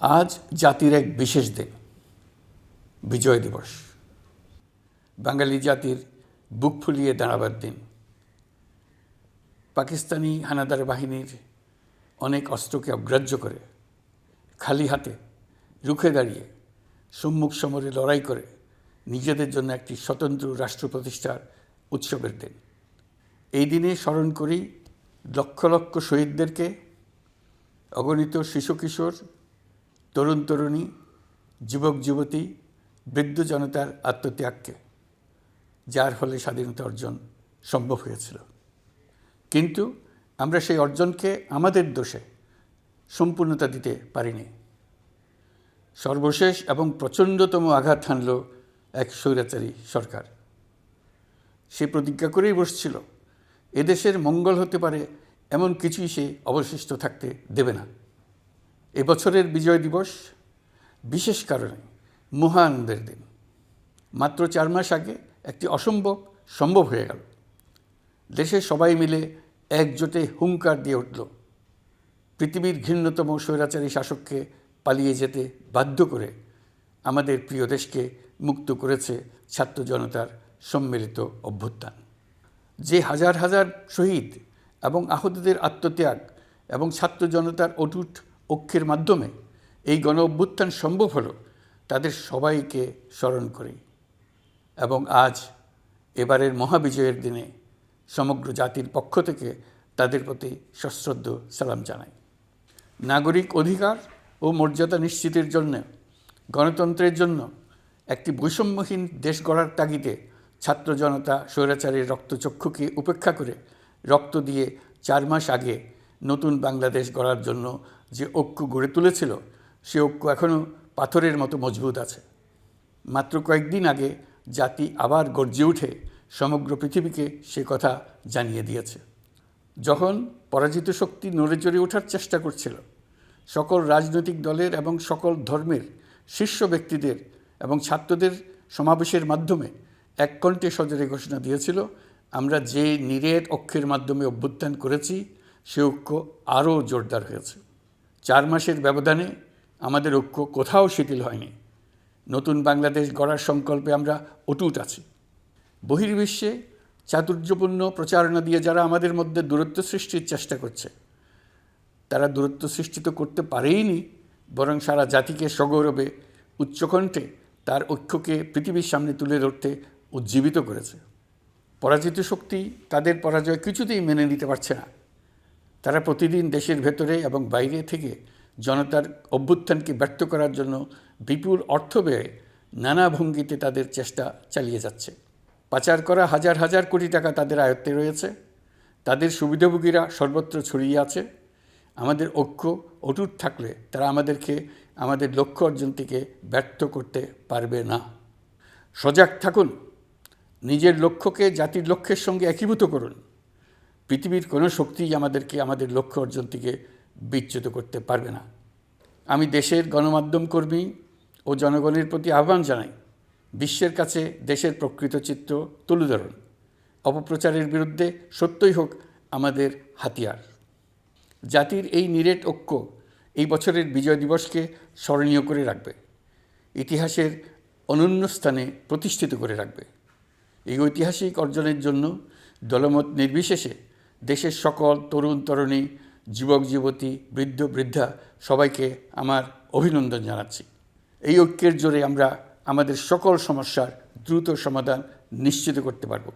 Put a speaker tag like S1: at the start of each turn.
S1: আজ জাতির এক বিশেষ দিন, বিজয় দিবস। বাঙালি জাতির বুক ফুলিয়ে দাঁড়াবার দিন। পাকিস্তানি হানাদার বাহিনীর অনেক অস্ত্রকে অগ্রাহ্য করে, খালি হাতে রুখে দাঁড়িয়ে সম্মুখ সমরে লড়াই করে নিজেদের জন্য একটি স্বতন্ত্র রাষ্ট্র প্রতিষ্ঠার উৎসবের দিন। এই দিনে স্মরণ করি লক্ষ লক্ষ শহীদদেরকে, অগণিত শিশু কিশোর তরুণ তরুণী, যুবক যুবতী, বৃদ্ধ জনতার আত্মত্যাগকে, যার ফলে স্বাধীনতা অর্জন সম্ভব হয়েছিল। কিন্তু আমরা সেই অর্জনকে আমাদের দোষে সম্পূর্ণতা দিতে পারিনি। সর্বশেষ এবং প্রচণ্ডতম আঘাত হানল এক স্বৈরাচারী সরকার। সে প্রতিজ্ঞা করেই বসছিল, এদেশের মঙ্গল হতে পারে এমন কিছুই সে অবশিষ্ট থাকতে দেবে না। এবছরের বিজয় দিবস বিশেষ কারণে মহানন্দের দিন। মাত্র চার মাস আগে একটি অসম্ভব সম্ভব হয়ে গেল। দেশে সবাই মিলে একজোটে হুঙ্কার দিয়ে উঠল। পৃথিবীর ঘৃণ্যতম স্বৈরাচারী শাসককে পালিয়ে যেতে বাধ্য করে আমাদের প্রিয় দেশকে মুক্ত করেছে ছাত্র জনতার সম্মিলিত অভ্যুত্থান। যে হাজার হাজার শহীদ এবং আহতদের আত্মত্যাগ এবং ছাত্র জনতার অটুট অক্ষের মাধ্যমে এই গণ অভ্যুত্থান সম্ভব হলো, তাদের সবাইকে স্মরণ করি। এবং আজ এবারের মহাবিজয়ের দিনে সমগ্র জাতির পক্ষ থেকে তাদের প্রতি সশ্রদ্ধ সালাম জানাই। নাগরিক অধিকার ও মর্যাদা নিশ্চিতের জন্য, গণতন্ত্রের জন্য একটি বৈষম্যহীন দেশ গড়ার তাগিদে ছাত্র জনতা স্বৈরাচারের রক্তচক্ষুকে উপেক্ষা করে রক্ত দিয়ে চার মাস আগে নতুন বাংলাদেশ গড়ার জন্য যে ঐক্য গড়ে তুলেছিল, সে ঐক্য এখনও পাথরের মতো মজবুত আছে। মাত্র কয়েকদিন আগে জাতি আবার গর্জে উঠে সমগ্র পৃথিবীকে সে কথা জানিয়ে দিয়েছে। যখন পরাজিত শক্তি নড়ে চড়ে ওঠার চেষ্টা করছিল, সকল রাজনৈতিক দলের এবং সকল ধর্মের শীর্ষ ব্যক্তিদের এবং ছাত্রদের সমাবেশের মাধ্যমে এক কণ্ঠে সজরে ঘোষণা দিয়েছিল, আমরা যে নিরেট অক্ষের মাধ্যমে অভ্যুত্থান করেছি, সে ঐক্য আরও জোরদার হয়েছে। চার মাসের ব্যবধানে আমাদের ঐক্য কোথাও শিথিল হয়নি। নতুন বাংলাদেশ গড়ার সংকল্পে আমরা অটুট আছি। বহির্বিশ্বে চাতুর্যপূর্ণ প্রচারণা দিয়ে যারা আমাদের মধ্যে দূরত্ব সৃষ্টির চেষ্টা করছে, তারা দূরত্ব সৃষ্টি তো করতে পারেইনি, বরং সারা জাতিকে সগৌরবে উচ্চকণ্ঠে তার ঐক্যকে পৃথিবীর সামনে তুলে ধরতে উজ্জীবিত করেছে। পরাজিত শক্তি তাদের পরাজয় কিছুতেই মেনে নিতে পারছে না। তারা প্রতিদিন দেশের ভেতরে এবং বাইরে থেকে জনতার অভ্যুত্থানকে ব্যর্থ করার জন্য বিপুল অর্থ ব্যয়ে নানা ভঙ্গিতে তাদের চেষ্টা চালিয়ে যাচ্ছে। পাচার করা হাজার হাজার কোটি টাকা তাদের আয়ত্তে রয়েছে। তাদের সুবিধাভোগীরা সর্বত্র ছড়িয়ে আছে। আমাদের ঐক্য অটুট থাকলে তারা আমাদেরকে, আমাদের লক্ষ্য অর্জন থেকে ব্যর্থ করতে পারবে না। সজাগ থাকুন। নিজের লক্ষ্যকে জাতির লক্ষ্যের সঙ্গে একীভূত করুন। পৃথিবীর কোনো শক্তিই আমাদেরকে, আমাদের লক্ষ্য অর্জন থেকে বিচ্যুত করতে পারবে না। আমি দেশের গণমাধ্যম কর্মী ও জনগণের প্রতি আহ্বান জানাই, বিশ্বের কাছে দেশের প্রকৃত চিত্র তুলে ধরুন। অপপ্রচারের বিরুদ্ধে সত্যই হোক আমাদের হাতিয়ার। জাতির এই নিরেট ঐক্য এই বছরের বিজয় দিবসকে স্মরণীয় করে রাখবে। ইতিহাসের অনন্য স্থানে প্রতিষ্ঠিত করে রাখবে। এই ঐতিহাসিক অর্জনের জন্য দলমত নির্বিশেষে দেশের সকল তরুণ, তরুণী, যুবক, যুবতী, বৃদ্ধ, বৃদ্ধা সবাইকে আমার অভিনন্দন জানাচ্ছি। এই ঐক্যের জোরে আমরা আমাদের সকল সমস্যার দ্রুত সমাধান নিশ্চিত করতে পারব।